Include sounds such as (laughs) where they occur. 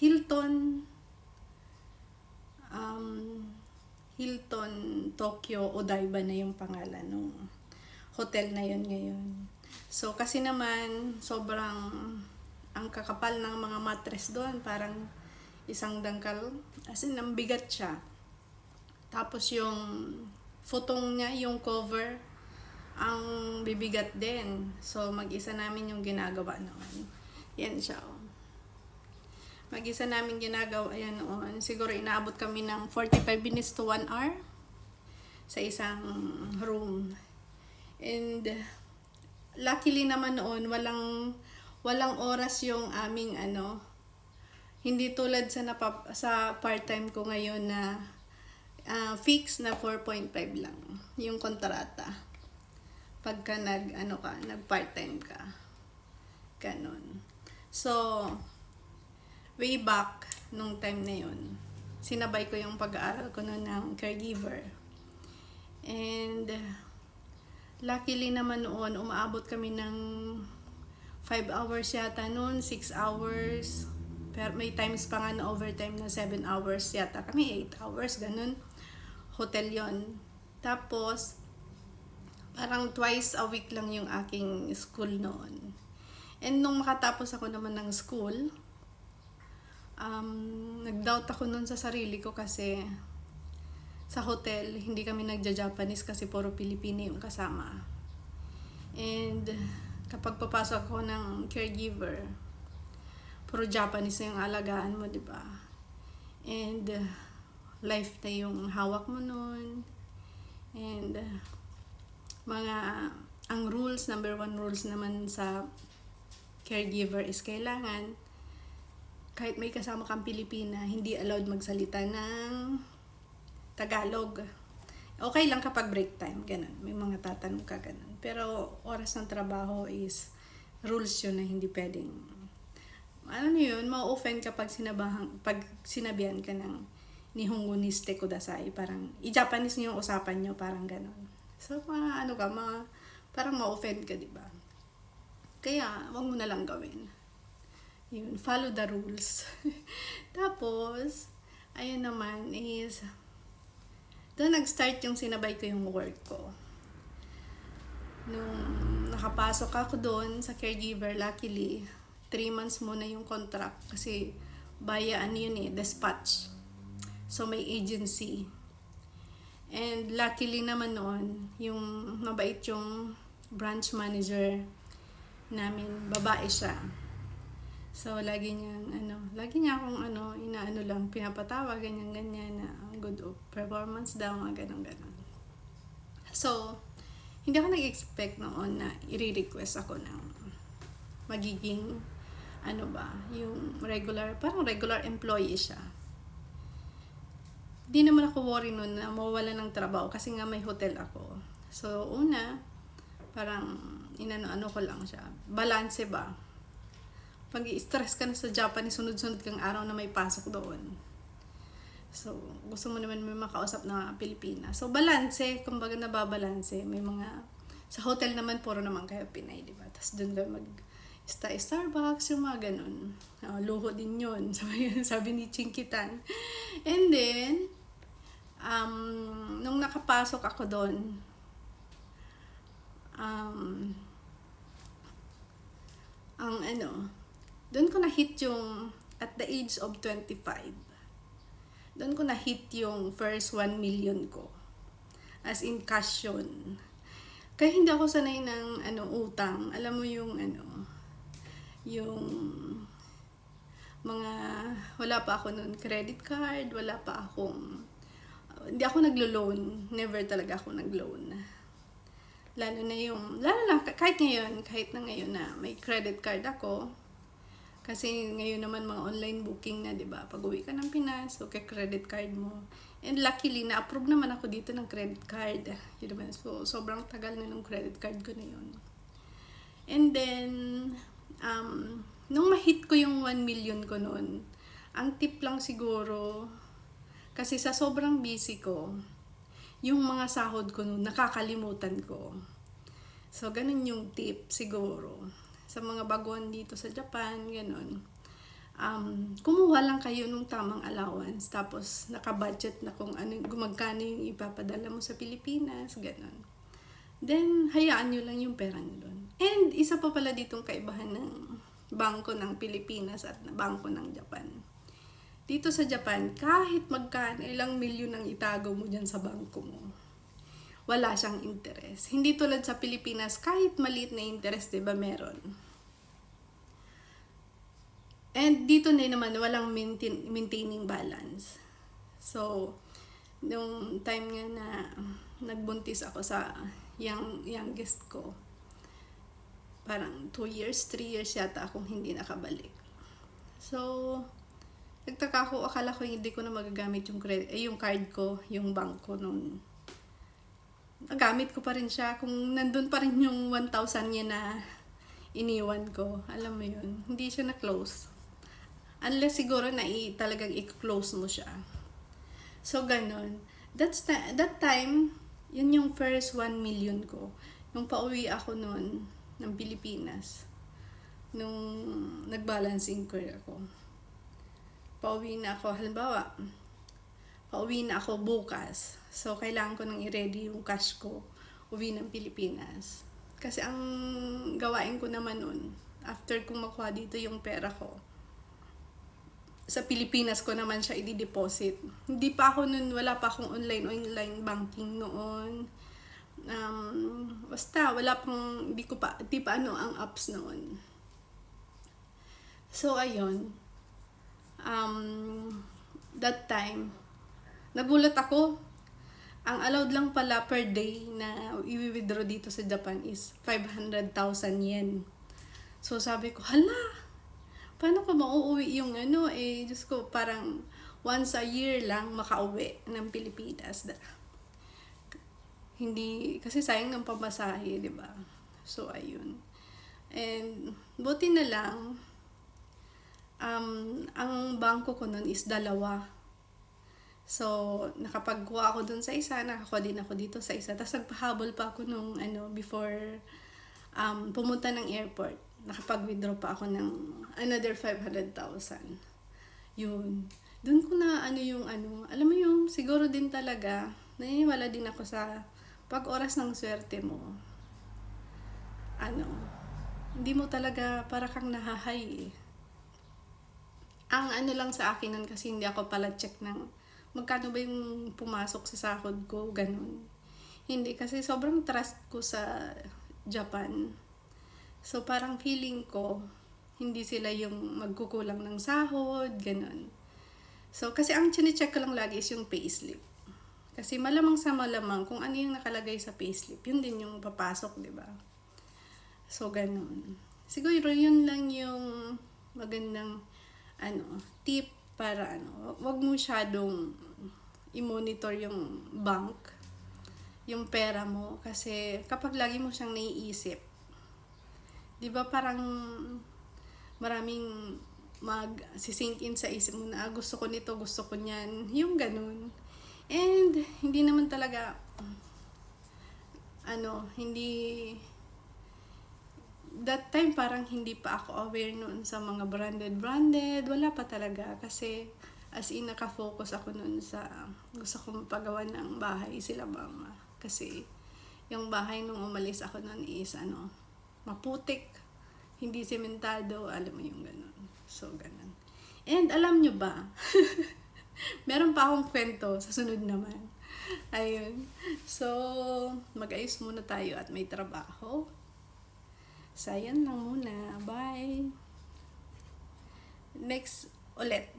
Hilton um, Hilton Tokyo Odaiba na yung pangalan ng hotel na yun ngayon. So kasi naman sobrang ang kakapal ng mga mattress doon parang isang dangkal as in ang bigat siya. Tapos yung futong niya, yung cover, ang bibigat din. So, mag-isa namin yung ginagawa noon. Yan siya, oh. Mag-isa namin ginagawa yan noon. Siguro inaabot kami ng 45 minutes to 1 hour sa isang room. And luckily naman noon, walang walang oras yung aming ano, hindi tulad sa napap sa part-time ko ngayon na ah, fix na 4.5 lang yung kontrata. Pagka nag ano ka, nag part-time ka. Ganon. So, way back nung time na yun, sinabay ko yung pag-aaral ko noon ng caregiver. And luckily naman noon, umaabot kami ng 5 hours yata noon, 6 hours. Pero may times pa nga na overtime na 7 hours yata. Kami 8 hours, ganun. Hotel yon Tapos, parang twice a week lang yung aking school noon. And nung makatapos ako naman ng school, um, nag-doubt ako noon sa sarili ko kasi sa hotel, hindi kami nagja-Japanese kasi puro Pilipino yung kasama. And kapag papasok ako ng caregiver, puro Japanese na yung alagaan mo, di ba? And uh, life na yung hawak mo nun. And uh, mga, ang rules, number one rules naman sa caregiver is kailangan kahit may kasama kang Pilipina, hindi allowed magsalita ng Tagalog. Okay lang kapag break time, ganun. May mga tatanong ka, ganun. Pero oras ng trabaho is rules yun na hindi pwedeng ano yun, ma-offend kapag sinabahan, pag sinabihan ka ng ni shite kudasai, parang, i-Japanese niyo yung usapan niyo, parang ganun. So, mga ano ka, mga, parang ma-offend ka, di ba? Kaya, wag mo na lang gawin. Yun, follow the rules. (laughs) Tapos, ayun naman is, doon nag-start yung sinabay ko yung work ko. Nung nakapasok ako doon sa caregiver, luckily, 3 months muna yung contract kasi via ano yun eh, dispatch. So may agency. And luckily naman noon, yung mabait yung branch manager namin, babae siya. So, lagi niyang, ano, lagi niya akong, ano, inaano lang, pinapatawa, ganyan-ganyan, na good performance daw, mga ganun-ganun. So, hindi ako nag-expect noon na i-request ako ng magiging, ano ba, yung regular, parang regular employee siya. Di naman ako worry noon na mawala ng trabaho kasi nga may hotel ako. So, una, parang inano-ano ko lang siya. Balance ba? Pag i-stress ka na sa Japanese, sunod-sunod kang araw na may pasok doon. So, gusto mo naman may makausap na Pilipina. So, balanse, kumbaga nababalanse. May mga, sa hotel naman, puro naman kayo Pinay, di ba? Tapos doon ka mag, stay Starbucks, yung mga ganun. Uh, luho din yun, (laughs) sabi ni Chinkitan. And then, um, nung nakapasok ako doon, um, ang ano, doon ko na-hit yung, at the age of 25, doon ko na-hit yung first 1 million ko. As in cash yun. Kaya hindi ako sanay ng ano, utang. Alam mo yung ano, yung mga, wala pa ako noon credit card, wala pa akong, hindi ako naglo-loan. Never talaga ako nag-loan. Lalo na yung, lalo na, kahit ngayon, kahit na ngayon na may credit card ako, kasi ngayon naman mga online booking na, 'di ba? Pag uwi ka ng Pinas, okay credit card mo. And luckily, na-approve naman ako dito ng credit card. Yun naman. So, sobrang tagal na ng credit card ko na yun. And then, um, nung ma-hit ko yung 1 million ko noon, ang tip lang siguro, kasi sa sobrang busy ko, yung mga sahod ko noon, nakakalimutan ko. So, ganun yung tip siguro sa mga baguhan dito sa Japan, ganun. um, kumuha lang kayo ng tamang allowance. Tapos, naka-budget na kung ano, gumagkano yung ipapadala mo sa Pilipinas, ganun. Then, hayaan nyo lang yung pera nyo doon. And, isa pa pala ditong kaibahan ng bangko ng Pilipinas at bangko ng Japan. Dito sa Japan, kahit magkano, ilang milyon ang itago mo dyan sa bangko mo, wala siyang interest. Hindi tulad sa Pilipinas, kahit maliit na interest, di ba, meron. And dito na naman, walang maintain, maintaining balance. So, nung time nga na nagbuntis ako sa young, youngest ko, parang 2 years, 3 years yata akong hindi nakabalik. So, nagtaka ako, akala ko hindi ko na magagamit yung, credit, eh, yung card ko, yung bank ko noon. Nagamit ko pa rin siya. Kung nandun pa rin yung 1,000 niya na iniwan ko, alam mo yun, hindi siya na-close. Unless siguro na i, talagang i-close mo siya. So, ganun. That's the, that time, yun yung first 1 million ko. Nung pauwi ako noon ng Pilipinas, nung nag-balancing career ako. Pauwi na ako, halimbawa, pauwi na ako bukas. So, kailangan ko nang i-ready yung cash ko, uwi ng Pilipinas. Kasi ang gawain ko naman nun, after kong makuha dito yung pera ko, sa Pilipinas ko naman siya i-deposit. Hindi pa ako nun, wala pa akong online online banking noon. Um, basta, wala pang, hindi ko pa, di pa ano ang apps noon. So, ayun. Um, that time, nagulat ako. Ang allowed lang pala per day na i-withdraw dito sa Japan is 500,000 yen. So, sabi ko, hala, paano ko mauuwi yung ano eh, Diyos ko, parang once a year lang makauwi ng Pilipinas. Da. Hindi, kasi sayang ng pamasahe, di ba? So, ayun. And, buti na lang, um, ang bangko ko nun is dalawa. So, nakapagkuha ako dun sa isa, nakakuha din ako dito sa isa. Tapos nagpahabol pa ako nung ano, before um, pumunta ng airport nakapag-withdraw pa ako ng another 500,000. Yun. Doon ko na ano yung ano, alam mo yung siguro din talaga, naniniwala din ako sa pag oras ng swerte mo. Ano, hindi mo talaga para kang nahahay eh. Ang ano lang sa akin nun kasi hindi ako pala check ng magkano ba yung pumasok sa sahod ko, ganun. Hindi kasi sobrang trust ko sa Japan So, parang feeling ko, hindi sila yung magkukulang ng sahod, ganun. So, kasi ang chinecheck ko lang lagi is yung payslip. Kasi malamang sa malamang, kung ano yung nakalagay sa payslip, yun din yung papasok, di ba? So, ganun. Siguro yun lang yung magandang ano, tip para ano, wag mo masyadong i-monitor yung bank, yung pera mo. Kasi kapag lagi mo siyang naiisip, 'di ba parang maraming mag sink in sa isip mo na ah, gusto ko nito, gusto ko niyan, yung ganun. And hindi naman talaga ano, hindi that time parang hindi pa ako aware noon sa mga branded branded, wala pa talaga kasi as in nakafocus ako noon sa gusto ko mapagawa ng bahay sila mama kasi yung bahay nung umalis ako noon is ano maputik, hindi sementado, alam mo yung ganun. So, ganun. And alam nyo ba, (laughs) meron pa akong kwento sa sunod naman. Ayun. So, mag-ayos muna tayo at may trabaho. So, ayan lang muna. Bye! Next ulit.